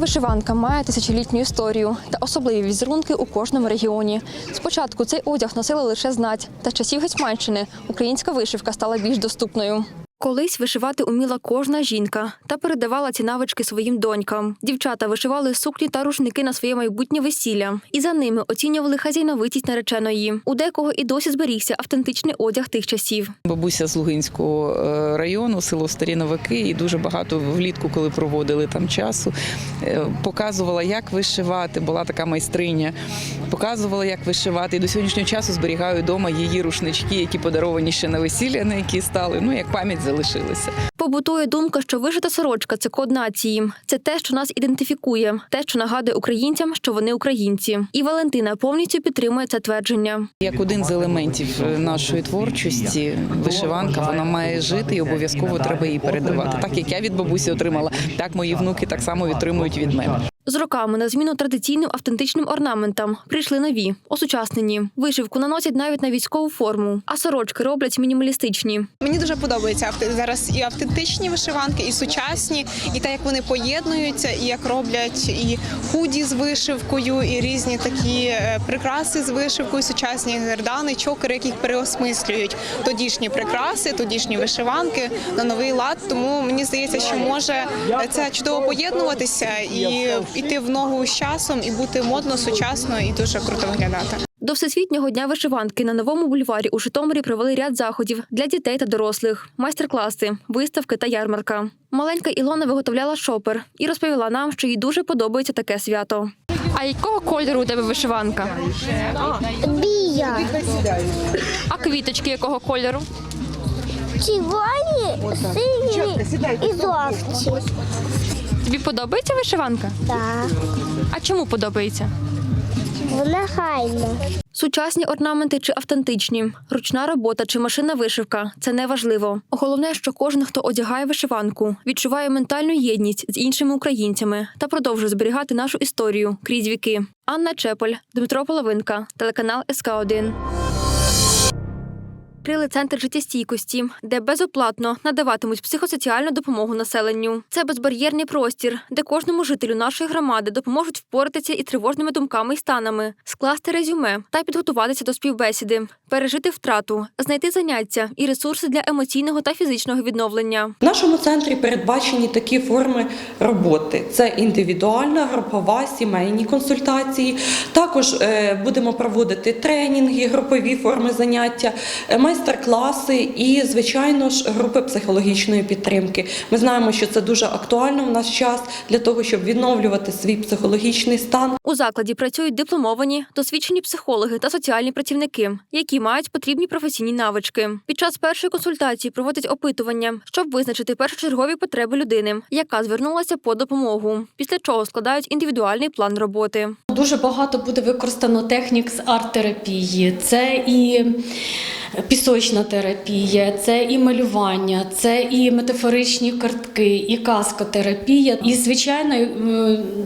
Вишиванка має тисячолітню історію та особливі візерунки у кожному регіоні. Спочатку цей одяг носили лише знать, та з часів Гетьманщини українська вишивка стала більш доступною. Колись вишивати уміла кожна жінка та передавала ці навички своїм донькам. Дівчата вишивали сукні та рушники на своє майбутнє весілля, і за ними оцінювали хазяйновитість нареченої. У декого і досі зберігся автентичний одяг тих часів. Бабуся з Лугинського е, району, село Старі Новаки, і дуже багато влітку, коли проводили там часу, е, показувала, як вишивати. Була така майстриня, показувала, як вишивати. І до сьогоднішнього часу зберігаю вдома її рушнички, які подаровані ще на весілля, на які стали. Ну як пам'ять залишилася. Побутує думка, що вишита сорочка це код нації. Це те, що нас ідентифікує, те, що нагадує українцям, що вони українці. І Валентина повністю підтримує це твердження. Як один з елементів е, нашої творчості, вишиванка вона має жити і обов'язково треба її передавати. Так як я від бабусі отримала, так мої внуки так само отримують від мене. З роками на зміну традиційним автентичним орнаментам прийшли нові, осучаснені. Вишивку наносять навіть на військову форму, а сорочки роблять мінімалістичні. Мені дуже подобається зараз і автентичні вишиванки, і сучасні, і те, як вони поєднуються, і як роблять і худі з вишивкою, і різні такі е, прикраси з вишивкою, сучасні гердани, чокери, які переосмислюють тодішні прикраси, тодішні вишиванки на новий лад. Тому мені здається, що може це чудово поєднуватися і йти в ногу з часом, і бути модно, сучасно і дуже круто виглядати. До Всесвітнього дня вишиванки на новому бульварі у Житомирі провели ряд заходів для дітей та дорослих, майстер-класи, виставки та ярмарка. Маленька Ілона виготовляла шопер і розповіла нам, що їй дуже подобається таке свято. А якого кольору у тебе вишиванка? Бія. А квіточки якого кольору? Червоні, сині і жовті. Тобі подобається вишиванка? Так, А чому подобається? вона хайна. Сучасні орнаменти чи автентичні, ручна робота чи машинна вишивка це не важливо. Головне, що кожен, хто одягає вишиванку, відчуває ментальну єдність з іншими українцями та продовжує зберігати нашу історію крізь віки. Анна Чеполь, Дмитро Половинка, телеканал СК 1 Крили центр життєстійкості, де безоплатно надаватимуть психосоціальну допомогу населенню. Це безбар'єрний простір, де кожному жителю нашої громади допоможуть впоратися із тривожними думками і станами, скласти резюме та підготуватися до співбесіди, пережити втрату, знайти заняття і ресурси для емоційного та фізичного відновлення. В нашому центрі передбачені такі форми роботи: це індивідуальна, групова, сімейні консультації. Також е, будемо проводити тренінги, групові форми заняття, е, майстер-класи і, звичайно ж, групи психологічної підтримки. Ми знаємо, що це дуже актуально в наш час для того, щоб відновлювати свій психологічний стан. У закладі працюють дипломовані, досвідчені психологи та соціальні працівники, які мають потрібні професійні навички. Під час першої консультації проводять опитування, щоб визначити першочергові потреби людини, яка звернулася по допомогу. Після чого складають індивідуальний план роботи. Дуже багато буде використано технік з арт-терапії. Це і пісочна терапія, це і малювання, це і метафоричні картки, і каскотерапія. І звичайно, е,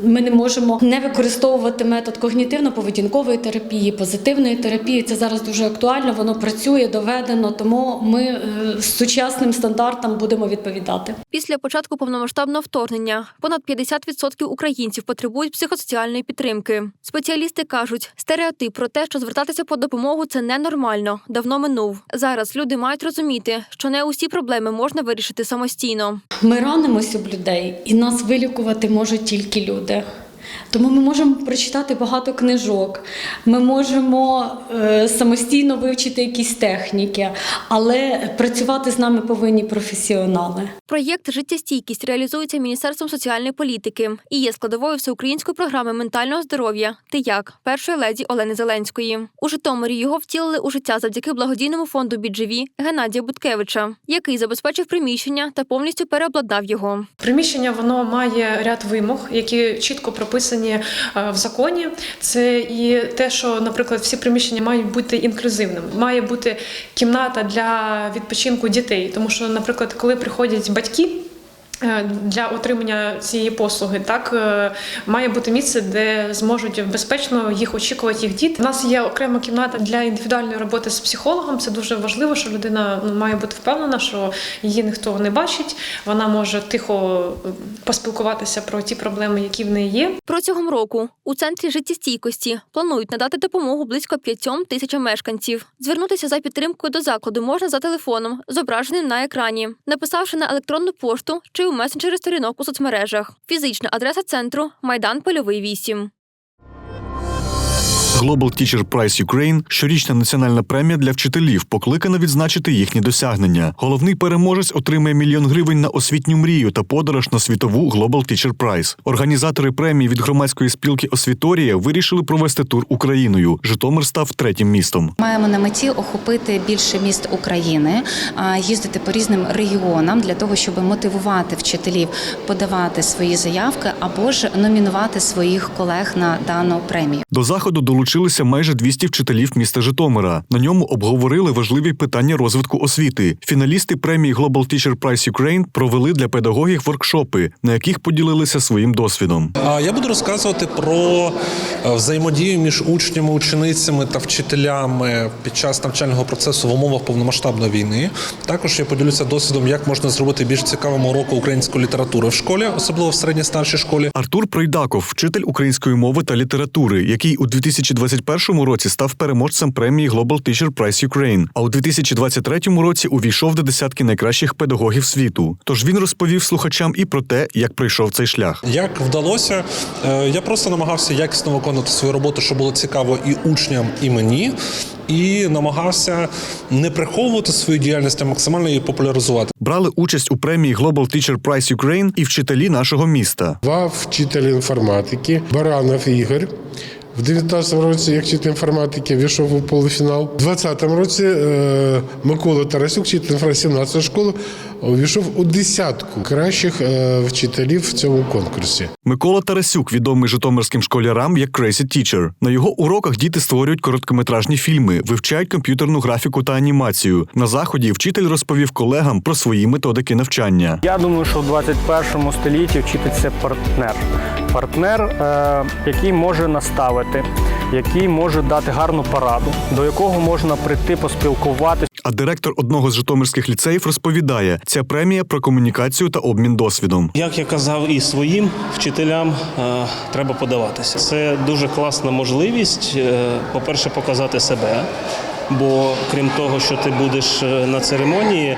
ми не можемо не використовувати метод когнітивно-поведінкової терапії, позитивної терапії. Це зараз дуже актуально. Воно працює, доведено. Тому ми е, сучасним стандартам будемо відповідати. Після початку повномасштабного вторгнення понад 50% українців потребують психосоціальної підтримки. Спеціалісти кажуть, стереотип про те, що звертатися по допомогу це ненормально, давно минув. Зараз люди мають розуміти, що не усі проблеми можна вирішити самостійно. Ми ранимося об людей, і нас вилікувати можуть тільки люди. Тому ми можемо прочитати багато книжок, ми можемо е, самостійно вивчити якісь техніки, але працювати з нами повинні професіонали. Проєкт Життєстійкість реалізується Міністерством соціальної політики і є складовою всеукраїнської програми ментального здоров'я Ти як першої леді Олени Зеленської. У Житомирі його втілили у життя завдяки благодійному фонду «Бідживі» Геннадія Буткевича, який забезпечив приміщення та повністю переобладнав його. Приміщення воно має ряд вимог, які чітко прописані е, в законі. Це і те, що, наприклад, всі приміщення мають бути інклюзивними. Має бути кімната для відпочинку дітей, тому що, наприклад, коли приходять батьки. Е, для отримання цієї послуги. Так е, має бути місце, де зможуть безпечно їх очікувати їх діти. У нас є окрема кімната для індивідуальної роботи з психологом. Це дуже важливо, що людина ну, має бути впевнена, що її ніхто не бачить. Вона може тихо е, поспілкуватися про ті проблеми, які в неї є. Протягом року у центрі життєстійкості планують надати допомогу близько п'ятьом тисячам мешканців. Звернутися за підтримкою до закладу можна за телефоном, зображеним на екрані, написавши на електронну пошту чи у месенджери сторінок у соцмережах. Фізична адреса центру Майдан Польовий 8. Global Teacher Prize Ukraine – щорічна національна премія для вчителів, покликана відзначити їхні досягнення. Головний переможець отримає мільйон гривень на освітню мрію та подорож на світову Global Teacher Prize. Організатори премії від громадської спілки Освіторія вирішили провести тур Україною. Житомир став третім містом. Маємо на меті охопити більше міст України, їздити по різним регіонам для того, щоб мотивувати вчителів подавати свої заявки або ж номінувати своїх колег на дану премію. До заходу долучилися майже 200 вчителів міста Житомира. На ньому обговорили важливі питання розвитку освіти. Фіналісти премії Global Teacher Prize Ukraine провели для педагогів воркшопи, на яких поділилися своїм досвідом. Я буду розказувати про е, взаємодію між учнями, ученицями та вчителями під час навчального процесу в умовах повномасштабної війни. Також я поділюся досвідом, як можна зробити більш цікавим уроку української літератури в школі, особливо в середній старшій школі. Артур Пройдаков, вчитель української мови та літератури, який у 2021 році став переможцем премії Global Teacher Prize Ukraine, а у 2023 році увійшов до десятки найкращих педагогів світу. Тож він розповів слухачам і про те, як пройшов цей шлях. Як вдалося, Е, я просто намагався якісно виконувати свою роботу, щоб було цікаво і учням, і мені, і намагався не приховувати свою діяльність, а максимально її популяризувати. Брали участь у премії Global Teacher Prize Ukraine і вчителі нашого міста. Два вчителі інформатики, Баранов Ігор. В 19-му році, як вчитель інформатики, війшов у полуфінал. У 20-му році е, Микола Тарасюк, вчитель інформатики 17 школи, увійшов у десятку кращих е, вчителів в цьому конкурсі. Микола Тарасюк, відомий житомирським школярам як Crazy Teacher. На його уроках діти створюють короткометражні фільми, вивчають комп'ютерну графіку та анімацію. На заході вчитель розповів колегам про свої методики навчання. Я думаю, що в 21 столітті вчитель це партнер. Партнер, е, який може наставити, який може дати гарну пораду, до якого можна прийти поспілкуватися. А директор одного з житомирських ліцеїв розповідає, ця премія про комунікацію та обмін досвідом. Як я казав і своїм вчителям, е, треба подаватися. Це дуже класна можливість, е, по-перше, показати себе. Бо крім того, що ти будеш е, на церемонії,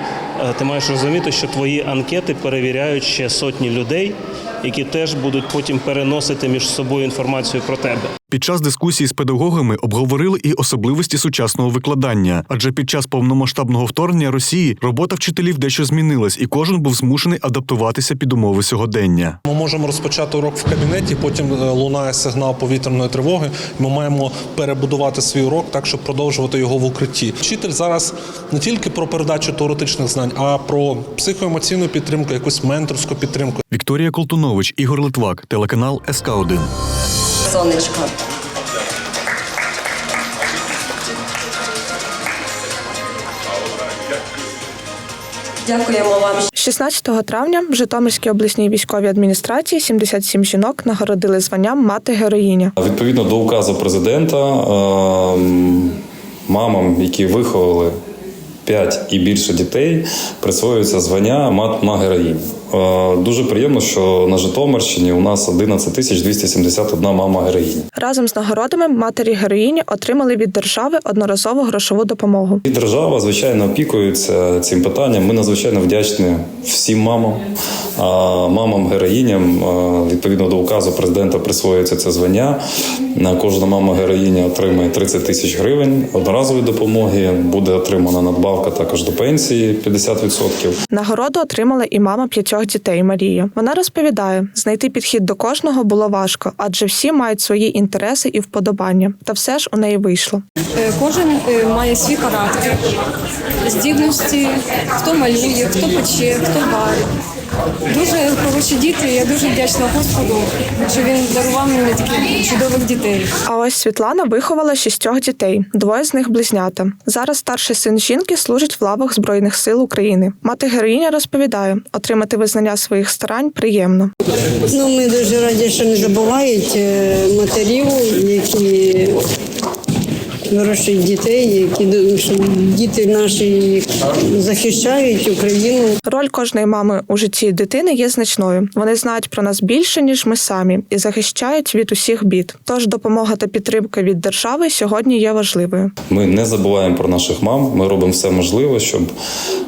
ти маєш розуміти, що твої анкети перевіряють ще сотні людей, які теж будуть потім переносити між собою інформацію про тебе. Під час дискусії з педагогами обговорили і особливості сучасного викладання, адже під час повномасштабного вторгнення Росії робота вчителів дещо змінилась, і кожен був змушений адаптуватися під умови сьогодення. Ми можемо розпочати урок в кабінеті, потім е, лунає сигнал повітряної тривоги. Ми маємо перебудувати свій урок так, щоб продовжувати його в укритті. Вчитель зараз не тільки про передачу теоретичних знань, а про психоемоційну підтримку, якусь менторську підтримку. Вікторія Колтунович, Ігор Литвак, телеканал СК 1 Сонечко. Дякуємо вам. 16 травня в Житомирській обласній військовій адміністрації 77 жінок нагородили званням мати героїня. Відповідно до указу президента, ем, мамам, які виховали 5 і більше дітей, присвоюється звання мат на героїнь. Е, Дуже приємно, що на Житомирщині у нас 11 тисяч 271 мама героїнь. Разом з нагородами матері героїні отримали від держави одноразову грошову допомогу. І держава, звичайно, опікується цим питанням. Ми надзвичайно вдячні всім мамам, мамам героїням. Відповідно до указу президента присвоюється це звання. На Кожна мама героїня отримає 30 тисяч гривень одноразової допомоги. Буде отримана надбавка також до пенсії 50%. Нагороду отримала і мама п'ятьох дітей Марія. Вона розповідає, знайти підхід до кожного було важко, адже всі мають свої інтереси і вподобання. Та все ж у неї вийшло. Кожен е, має свій характер, здібності, хто малює, хто пече, хто варить. Дуже хороші діти. Я дуже вдячна Господу, що він дарував мені таких чудових дітей. А ось Світлана виховала шістьох дітей, двоє з них близнята. Зараз старший син жінки служить в лавах Збройних сил України. Мати героїня розповідає, отримати визнання своїх старань приємно. Ну, ми дуже раді, що не забувають е, матерів, які вирощують дітей, які що діти наші захищають Україну. Роль кожної мами у житті дитини є значною. Вони знають про нас більше ніж ми самі і захищають від усіх бід. Тож допомога та підтримка від держави сьогодні є важливою. Ми не забуваємо про наших мам. Ми робимо все можливе, щоб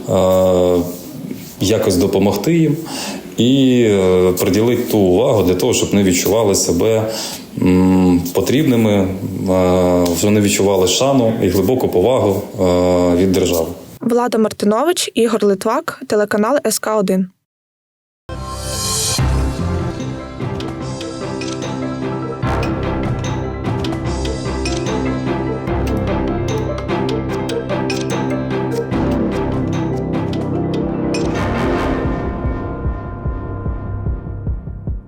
е, якось допомогти їм і е, приділити ту увагу для того, щоб вони відчували себе потрібними, е, вони відчували шану і глибоку повагу е, від держави. Влада Мартинович, Ігор Литвак, телеканал СК 1